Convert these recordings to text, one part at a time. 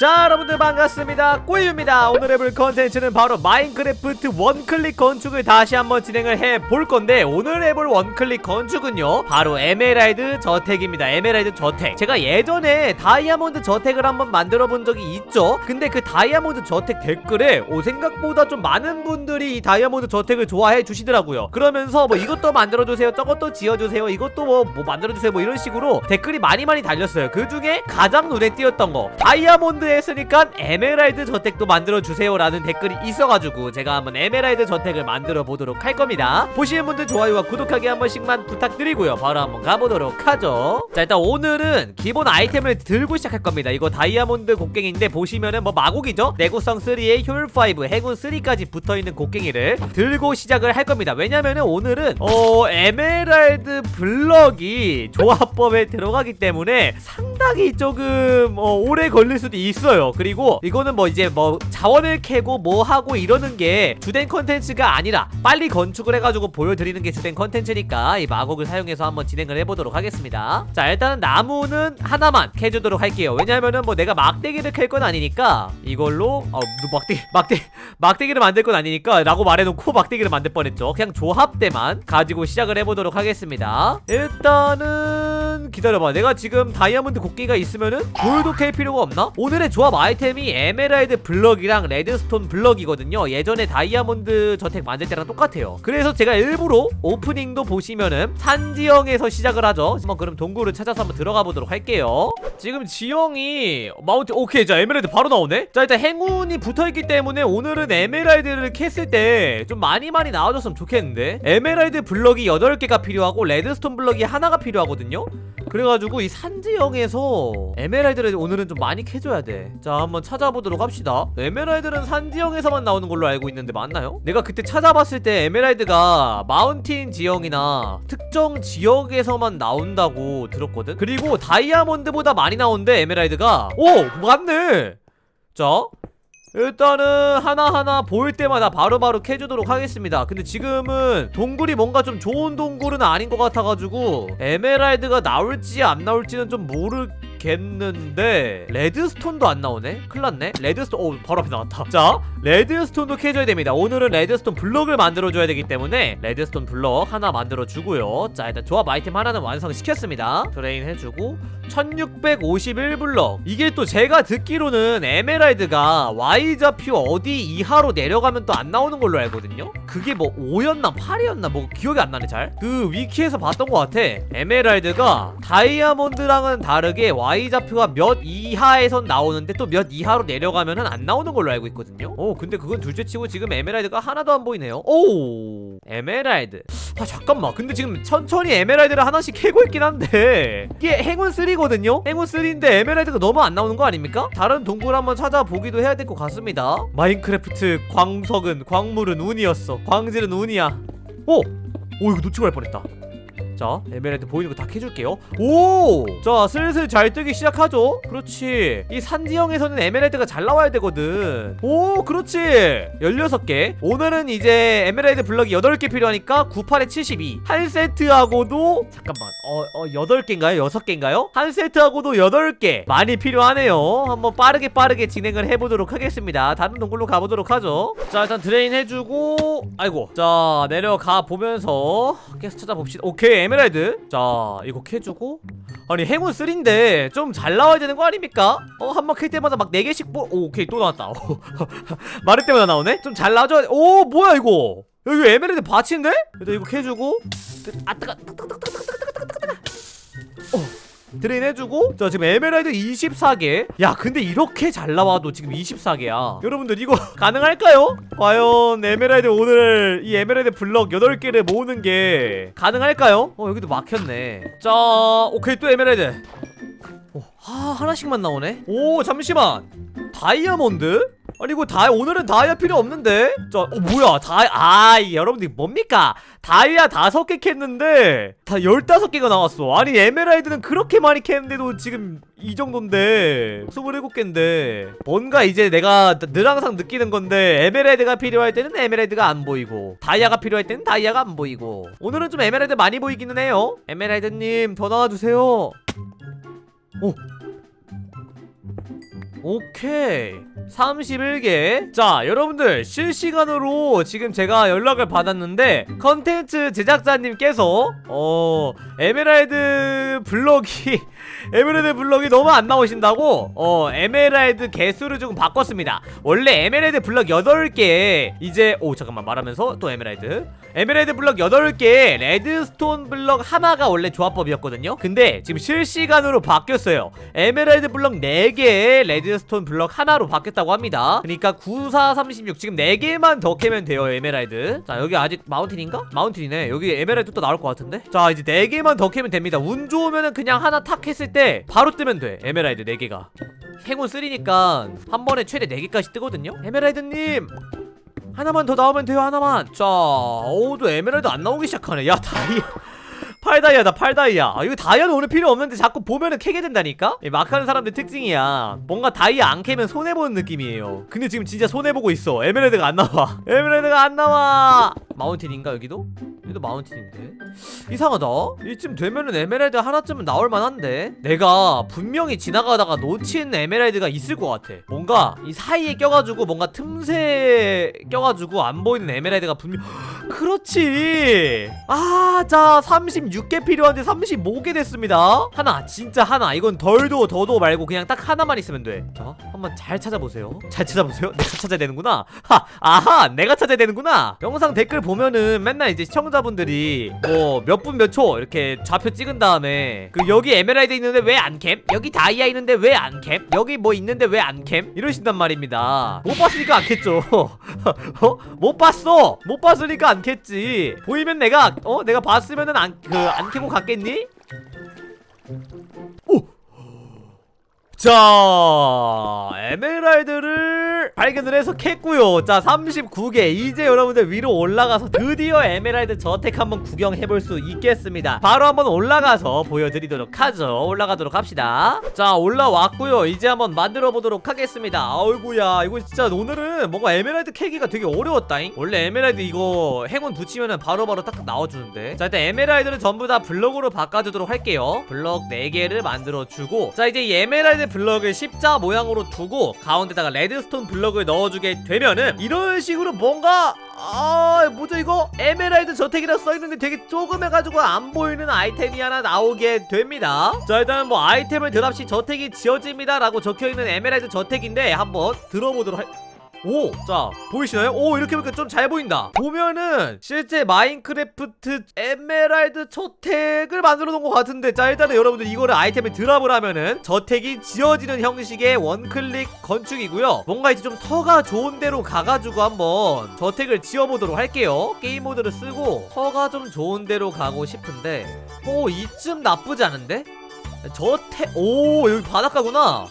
자 여러분들 반갑습니다. 꼬이입니다. 오늘 해볼 컨텐츠는 바로 마인크래프트 원클릭 건축을 다시 한번 진행을 해볼 건데 오늘 해볼 원클릭 건축은요 바로 에메랄드 저택입니다. 에메랄드 저택. 제가 예전에 다이아몬드 저택을 한번 만들어 본 적이 있죠? 근데 그 다이아몬드 저택 댓글에 오 생각보다 좀 많은 분들이 이 다이아몬드 저택을 좋아해 주시더라고요. 그러면서 뭐 이것도 만들어 주세요 저것도 지어 주세요 이것도 뭐, 뭐 만들어 주세요 뭐 이런 식으로 댓글이 많이 많이 달렸어요. 그 중에 가장 눈에 띄었던 거 다이아몬드 했으니까 에메랄드 저택도 만들어 주세요라는 댓글이 있어가지고 제가 한번 에메랄드 저택을 만들어 보도록 할 겁니다. 보시는 분들 좋아요와 구독하기 한 번씩만 부탁드리고요. 바로 한번 가보도록 하죠. 자 일단 오늘은 기본 아이템을 들고 시작할 겁니다. 이거 다이아몬드 곡괭이인데 보시면은 뭐 마곡이죠? 내구성 3에 효율 5 해군 3까지 붙어있는 곡괭이를 들고 시작을 할 겁니다. 왜냐면은 오늘은 어 에메랄드 블럭이 조합법에 들어가기 때문에 상 당히 조금 어, 오래 걸릴 수도 있어요. 그리고 이거는 뭐 이제 뭐 자원을 캐고 뭐 하고 이러는 게 주된 컨텐츠가 아니라 빨리 건축을 해가지고 보여드리는 게 주된 컨텐츠니까 이 마곡을 사용해서 한번 진행을 해보도록 하겠습니다. 자 일단은 나무는 하나만 캐주도록 할게요. 왜냐면은 뭐 내가 막대기를 캘 건 아니니까 이걸로 어 막대기 막대 막대기를 만들 건 아니니까 라고 말해놓고 막대기를 만들 뻔했죠. 그냥 조합대만 가지고 시작을 해보도록 하겠습니다. 일단은 기다려봐. 내가 지금 다이아몬드 곡 기가 있으면은 돌도 캘 필요가 없나? 오늘의 조합 아이템이 에메랄드 블럭이랑 레드스톤 블럭이거든요. 예전에 다이아몬드 저택 만들 때랑 똑같아요. 그래서 제가 일부러 오프닝도 보시면은 산지형에서 시작을 하죠. 한번 그럼 동굴을 찾아서 한번 들어가 보도록 할게요. 지금 지형이 마운틴 오케이. 자 에메랄드 바로 나오네. 자 일단 행운이 붙어있기 때문에 오늘은 에메랄드를 캤을 때 좀 많이 많이 나와줬으면 좋겠는데. 에메랄드 블럭이 8개가 필요하고 레드스톤 블럭이 하나가 필요하거든요. 그래가지고 이 산지형에서 에메랄드를 오늘은 좀 많이 캐줘야 돼 자 한번 찾아보도록 합시다. 에메랄드는 산지형에서만 나오는 걸로 알고 있는데 맞나요? 내가 그때 찾아봤을 때 에메랄드가 마운틴 지형이나 특정 지역에서만 나온다고 들었거든? 그리고 다이아몬드보다 많이 나오는데 에메랄드가? 오 맞네! 자 일단은 하나하나 보일 때마다 바로바로 캐주도록 하겠습니다. 근데 지금은 동굴이 뭔가 좀 좋은 동굴은 아닌 것 같아가지고 에메랄드가 나올지 안 나올지는 좀 모르 겠는데 레드스톤도 안 나오네? 큰일 났네. 레드스톤 오 바로 앞에 나왔다. 자 레드스톤도 캐줘야 됩니다. 오늘은 레드스톤 블럭을 만들어줘야 되기 때문에 레드스톤 블럭 하나 만들어주고요. 자 일단 조합 아이템 하나는 완성시켰습니다. 트레인 해주고 1651블럭. 이게 또 제가 듣기로는 에메랄드가 Y좌표 어디 이하로 내려가면 또 안 나오는 걸로 알거든요? 그게 뭐 5였나 8이었나 뭐 기억이 안 나네 잘 그 위키에서 봤던 것 같아. 에메랄드가 다이아몬드랑은 다르게 좌표가 몇 이하에선 나오는데 또 몇 이하로 내려가면은 안 나오는 걸로 알고 있거든요. 어 근데 그건 둘째치고 지금 에메랄드가 하나도 안 보이네요. 오! 에메랄드. 아 잠깐만. 근데 지금 천천히 에메랄드를 하나씩 캐고 있긴 한데. 이게 행운 3거든요? 행운 3인데 에메랄드가 너무 안 나오는 거 아닙니까? 다른 동굴 한번 찾아보기도 해야 될 것 같습니다. 마인크래프트 광석은 광물은 운이었어. 광질은 운이야. 오! 오 이거 놓치고 할 뻔했다 자 에메랄드 보이는 거 다 캐줄게요. 오! 자 슬슬 잘 뜨기 시작하죠? 그렇지. 이 산지형에서는 에메랄드가 잘 나와야 되거든. 오 그렇지. 16개. 오늘은 이제 에메랄드 블럭이 8개 필요하니까 98에 72 한 세트하고도 잠깐만 어, 어 8개인가요? 6개인가요? 한 세트하고도 8개 많이 필요하네요. 한번 빠르게 빠르게 진행을 해보도록 하겠습니다. 다른 동굴로 가보도록 하죠. 자 일단 드레인 해주고 아이고. 자 내려가 보면서 계속 찾아봅시다. 오케이 에메랄드 자 이거 캐주고 아니 행운 3인데 좀 잘 나와야 되는 거 아닙니까? 어 한 번 캘 때마다 막 4개씩 보... 오 오케이 또 나왔다 말할 때마다 나오네? 좀 잘 나와줘야 돼. 오 뭐야 이거 여기 에메랄드 밭인데? 일단 이거 캐주고 아 뜨거 어 드레인 해주고 자 지금 에메랄드 24개 야 근데 이렇게 잘 나와도 지금 24개야 여러분들 이거 가능할까요? 과연 에메랄드 오늘 이 에메랄드 블럭 8개를 모으는 게 가능할까요? 어 여기도 막혔네 자 오케이 또 에메랄드 오, 아 하나씩만 나오네 오 잠시만 다이아몬드? 아니 이거 다 오늘은 다이아 필요 없는데? 자 어 뭐야? 다이 아 여러분들 뭡니까? 다이아 다섯 개 캤는데 다 열다섯 개가 나왔어. 아니 에메랄드는 그렇게 많이 캤는데도 지금 이 정도인데 27개인데 뭔가 이제 내가 늘 항상 느끼는 건데 에메랄드가 필요할 때는 에메랄드가 안 보이고 다이아가 필요할 때는 다이아가 안 보이고. 오늘은 좀 에메랄드 많이 보이기는 해요. 에메랄드님 더 나와주세요. 오. 오케이 31개. 자 여러분들 실시간으로 지금 제가 연락을 받았는데 컨텐츠 제작자님께서 어 에메랄드 블럭이 에메랄드 블럭이 너무 안 나오신다고 어 에메랄드 개수를 조금 바꿨습니다. 원래 에메랄드 블럭 8개. 이제 오 잠깐만. 말하면서 또 에메랄드 에메랄드 블럭 8개 레드스톤 블럭 하나가 원래 조합법이었거든요. 근데 지금 실시간으로 바뀌었어요. 에메랄드 블럭 4개 레드스톤 블럭 하나로 바뀌었다고 합니다. 그러니까 9436 지금 4개만 더 캐면 돼요 에메랄드. 자 여기 아직 마운틴인가? 마운틴이네. 여기 에메랄드 또 나올 것 같은데? 자 이제 4개만 더 캐면 됩니다. 운 좋으면은 그냥 하나 탁 했을 때 바로 뜨면 돼 에메랄드 4개가. 행운 3니까 한 번에 최대 4개까지 뜨거든요? 에메랄드님 하나만 더 나오면 돼요 하나만. 자또 에메랄드 안 나오기 시작하네. 야 다이아. 8다이아다 8다이아. 아, 이거 다이아는 오늘 필요 없는데 자꾸 보면은 캐게 된다니까? 이 막하는 사람들 특징이야. 뭔가 다이아 안 캐면 손해보는 느낌이에요. 근데 지금 진짜 손해보고 있어. 에메랄드가 안 나와. 에메랄드가 안 나와. 마운틴인가 여기도? 여기도 마운틴인데 이상하다. 이쯤 되면은 에메랄드 하나쯤은 나올 만한데. 내가 분명히 지나가다가 놓친 에메랄드가 있을 것 같아. 뭔가 이 사이에 껴가지고 뭔가 틈새 껴가지고 안 보이는 에메랄드가 분명 그렇지! 아자 36개 필요한데 35개 됐습니다. 하나 진짜 하나. 이건 덜도 더도 말고 그냥 딱 하나만 있으면 돼자 한번 잘 찾아보세요. 잘 찾아보세요? 내가 찾아야 되는구나. 하 아하! 내가 찾아야 되는구나! 영상 댓글 보면은 맨날 이제 시청자분들이 뭐몇 분 몇 초 이렇게 좌표 찍은 다음에 그 여기 에메랄드 있는데 왜 안 캠? 여기 다이아 있는데 왜 안 캠? 여기 뭐 있는데 왜 안 캠? 이러신단 말입니다 못 봤으니까 안 캤죠 어? 못 봤어 못 봤으니까 안 캤지 보이면 내가 어 내가 봤으면은 안그안 캐고 갔겠니? 오 자, 에메랄드를 발견을 해서 캤고요. 자, 39개. 이제 여러분들 위로 올라가서 드디어 에메랄드 저택 한번 구경해볼 수 있겠습니다. 바로 한번 올라가서 보여드리도록 하죠. 올라가도록 합시다. 자, 올라왔고요. 이제 한번 만들어 보도록 하겠습니다. 아이고야, 이거 진짜 오늘은 뭔가 에메랄드 캐기가 되게 어려웠다잉. 원래 에메랄드 이거 행운 붙이면은 바로바로 딱 나와주는데. 자, 일단 에메랄드를 전부 다 블럭으로 바꿔주도록 할게요. 블럭 4개를 만들어주고. 자, 이제 이 에메랄드 블럭을 십자 모양으로 두고 가운데다가 레드스톤 블럭 을 넣어주게 되면은 이런 식으로 뭔가 아 뭐죠 이거? 에메랄드 저택이라 써있는데 되게 조그매가지고 안 보이는 아이템이 하나 나오게 됩니다. 자 일단 뭐 아이템을 드랍시 저택이 지어집니다 라고 적혀있는 에메랄드 저택인데 한번 들어보도록 할 오! 자, 보이시나요? 오, 이렇게 보니까 좀 잘 보인다. 보면은, 실제 마인크래프트 에메랄드 저택을 만들어 놓은 것 같은데, 자, 일단은 여러분들 이거를 아이템에 드랍을 하면은, 저택이 지어지는 형식의 원클릭 건축이고요. 뭔가 이제 좀 터가 좋은 데로 가가지고 한번 저택을 지어보도록 할게요. 게임 모드를 쓰고, 터가 좀 좋은 데로 가고 싶은데, 오, 이쯤 나쁘지 않은데? 저택, 오, 여기 바닷가구나.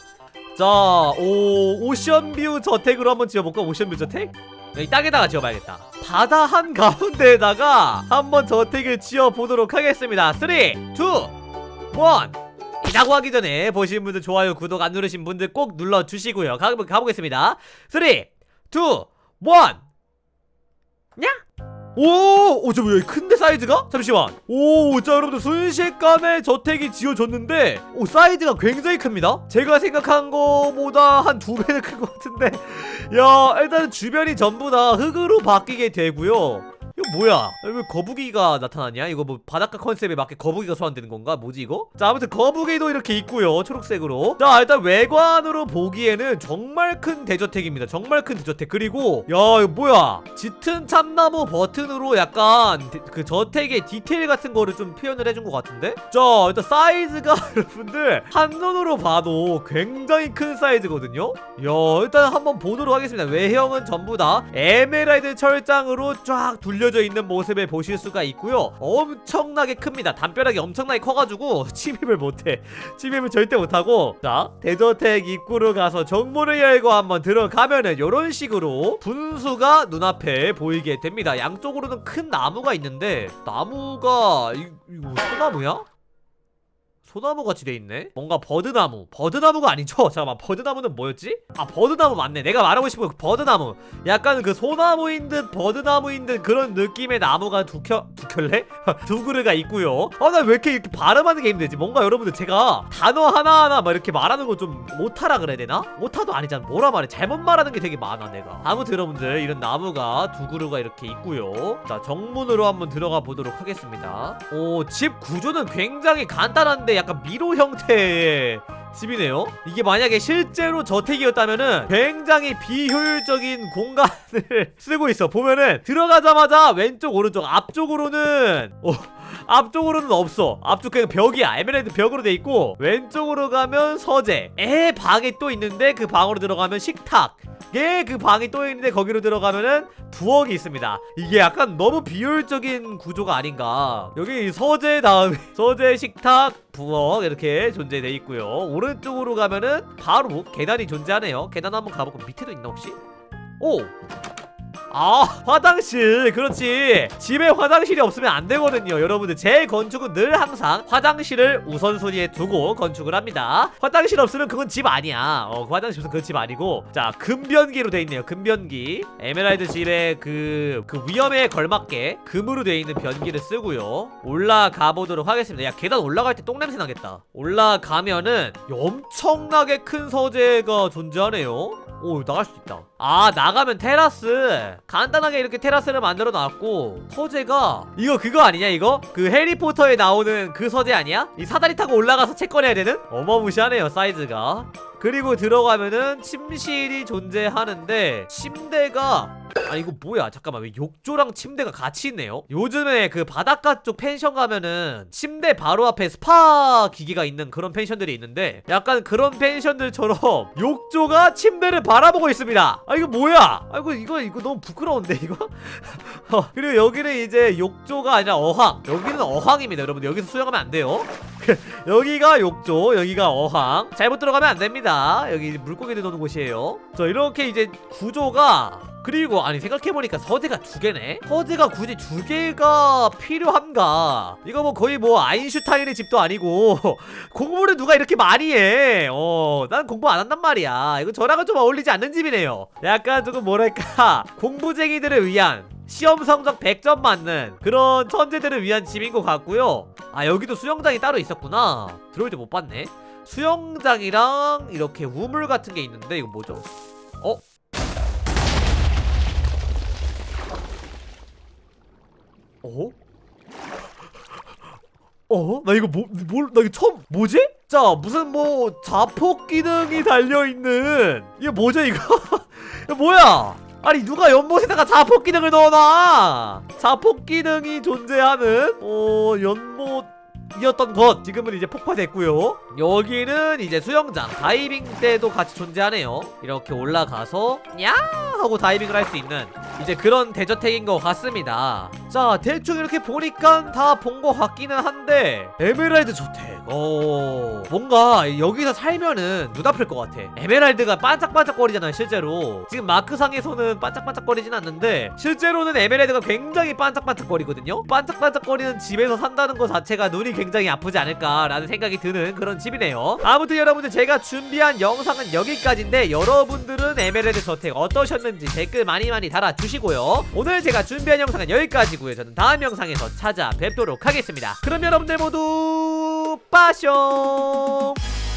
자, 오, 오션뷰 저택으로 한번 지어볼까? 오션뷰 저택? 여기 땅에다가 지어봐야겠다. 바다 한 가운데에다가 한번 저택을 지어보도록 하겠습니다. 3, 2, 1. 이라고 하기 전에 보신 분들 좋아요, 구독 안 누르신 분들 꼭 눌러주시고요. 가, 가보겠습니다. 3, 2, 1. 냐? 오! 오, 저 뭐야, 큰데 사이즈가? 잠시만. 오, 자, 여러분들, 순식간에 저택이 지어졌는데, 오, 사이즈가 굉장히 큽니다? 제가 생각한 거보다 한 두 배는 큰 것 같은데. 야, 일단 주변이 전부 다 흙으로 바뀌게 되고요. 이거 뭐야? 왜 거북이가 나타나냐? 이거 뭐 바닷가 컨셉에 맞게 거북이가 소환되는 건가? 뭐지 이거? 자 아무튼 거북이도 이렇게 있고요 초록색으로 자 일단 외관으로 보기에는 정말 큰 대저택입니다 정말 큰 대저택 그리고 야 이거 뭐야 짙은 참나무 버튼으로 약간 데- 그 저택의 디테일 같은 거를 좀 표현을 해준 것 같은데? 자 일단 사이즈가 여러분들 한눈으로 봐도 굉장히 큰 사이즈거든요 야 일단 한번 보도록 하겠습니다 외형은 전부 다 에메랄드 철장으로 쫙 둘려 져 있는 모습을 보실 수가 있고요. 엄청나게 큽니다. 담벼락이 엄청나게 커가지고 침입을 못해. 침입을 절대 못하고. 자 대저택 입구로 가서 정문을 열고 한번 들어가면은 요런 식으로 분수가 눈앞에 보이게 됩니다. 양쪽으로는 큰 나무가 있는데 나무가 이, 이거 소나무야? 소나무 같이 돼 있네. 뭔가 버드나무. 버드나무가 아니죠? 잠깐만. 버드나무는 뭐였지? 아 버드나무 맞네. 내가 말하고 싶은 그 버드나무. 약간 그 소나무인 듯 버드나무인 듯 그런 느낌의 나무가 두 켜, 두 켤레? 두 그루가 있고요. 아 나 왜 이렇게, 이렇게 발음하는 게 힘들지? 뭔가 여러분들 제가 단어 하나하나 막 이렇게 말하는 거 좀 못하라 그래야 되나? 못하도 아니잖아. 뭐라 말해. 잘못 말하는 게 되게 많아 내가. 아무튼 여러분들 이런 나무가 두 그루가 이렇게 있고요. 자 정문으로 한번 들어가 보도록 하겠습니다. 오 집 구조는 굉장히 간단한데 약간 미로 형태의 집이네요. 이게 만약에 실제로 저택이었다면은 굉장히 비효율적인 공간을 쓰고 있어. 보면은 들어가자마자 왼쪽 오른쪽 앞쪽으로는 어, 앞쪽으로는 없어. 앞쪽 그냥 벽이야. 에메랄드 벽으로 돼 있고 왼쪽으로 가면 서재. 에 방이 또 있는데 그 방으로 들어가면 식탁. 예, 그 방이 또 있는데 거기로 들어가면은 부엌이 있습니다. 이게 약간 너무 비효율적인 구조가 아닌가. 여기 서재 다음에 서재 식탁 부엌 이렇게 존재돼 있고요. 오른쪽으로 가면은 바로 계단이 존재하네요. 계단 한번 가보고 밑에도 있나 혹시? 오. 아 화장실. 그렇지. 집에 화장실이 없으면 안 되거든요. 여러분들 제 건축은 늘 항상 화장실을 우선순위에 두고 건축을 합니다. 화장실 없으면 그건 집 아니야. 어 그 화장실 없으면 그건 집 아니고. 자 금변기로 돼 있네요. 금변기. 에메랄드 집의 그, 그 위험에 걸맞게 금으로 돼 있는 변기를 쓰고요. 올라가 보도록 하겠습니다. 야 계단 올라갈 때 똥냄새 나겠다. 올라가면은 엄청나게 큰 서재가 존재하네요 오 나갈 수 있다 아 나가면 테라스 간단하게 이렇게 테라스를 만들어 놨고 서재가 이거 그거 아니냐 이거? 그 해리포터에 나오는 그 서재 아니야? 이 사다리 타고 올라가서 채 꺼내야 되는? 어마무시하네요 사이즈가 그리고 들어가면은 침실이 존재하는데 침대가 아 이거 뭐야? 잠깐만 왜 욕조랑 침대가 같이 있네요? 요즘에 그 바닷가 쪽 펜션 가면은 침대 바로 앞에 스파 기기가 있는 그런 펜션들이 있는데 약간 그런 펜션들처럼 욕조가 침대를 바라보고 있습니다. 아 이거 뭐야? 아이고 이거 이거 너무 부끄러운데 이거? 어, 그리고 여기는 이제 욕조가 아니라 어항. 여기는 어항입니다 여러분. 여기서 수영하면 안 돼요. 여기가 욕조 여기가 어항. 잘못 들어가면 안 됩니다. 여기 물고기들 노는 곳이에요. 자 이렇게 이제 구조가 그리고 아니 생각해보니까 서재가 두 개네? 서재가 굳이 두 개가 필요한가? 이거 뭐 거의 뭐 아인슈타인의 집도 아니고 공부를 누가 이렇게 많이 해 어 난 공부 안 한단 말이야. 이거 저랑은 좀 어울리지 않는 집이네요. 약간 조금 뭐랄까 공부쟁이들을 위한 시험 성적 100점 맞는 그런 천재들을 위한 집인 것 같고요. 아 여기도 수영장이 따로 있었구나. 들어올 때 못 봤네. 수영장이랑 이렇게 우물 같은 게 있는데 이거 뭐죠? 어? 어? 어? 나 이거 뭐, 뭘, 나 이거 처음, 뭐지? 자, 무슨 뭐, 자폭 기능이 달려있는, 이게 뭐죠, 이거? 이거 뭐야? 아니, 누가 연못에다가 자폭 기능을 넣어놔! 자폭 기능이 존재하는, 어, 연못, 이었던 것 지금은 이제 폭파됐고요. 여기는 이제 수영장 다이빙 때도 같이 존재하네요. 이렇게 올라가서 야! 하고 다이빙을 할 수 있는 이제 그런 대저택인 것 같습니다. 자 대충 이렇게 보니까 다 본 것 같기는 한데 에메랄드 저택. 어 뭔가 여기서 살면은 눈 아플 것 같아. 에메랄드가 반짝반짝거리잖아요 실제로. 지금 마크상에서는 반짝반짝거리진 않는데 실제로는 에메랄드가 굉장히 반짝반짝거리거든요? 반짝반짝거리는 집에서 산다는 것 자체가 눈이 굉장히 아프지 않을까라는 생각이 드는 그런 집이네요. 아무튼 여러분들 제가 준비한 영상은 여기까지인데 여러분들은 에메랄드 저택 어떠셨는지 댓글 많이 많이 달아주시고요. 오늘 제가 준비한 영상은 여기까지고요. 저는 다음 영상에서 찾아뵙도록 하겠습니다. 그럼 여러분들 모두 빠숑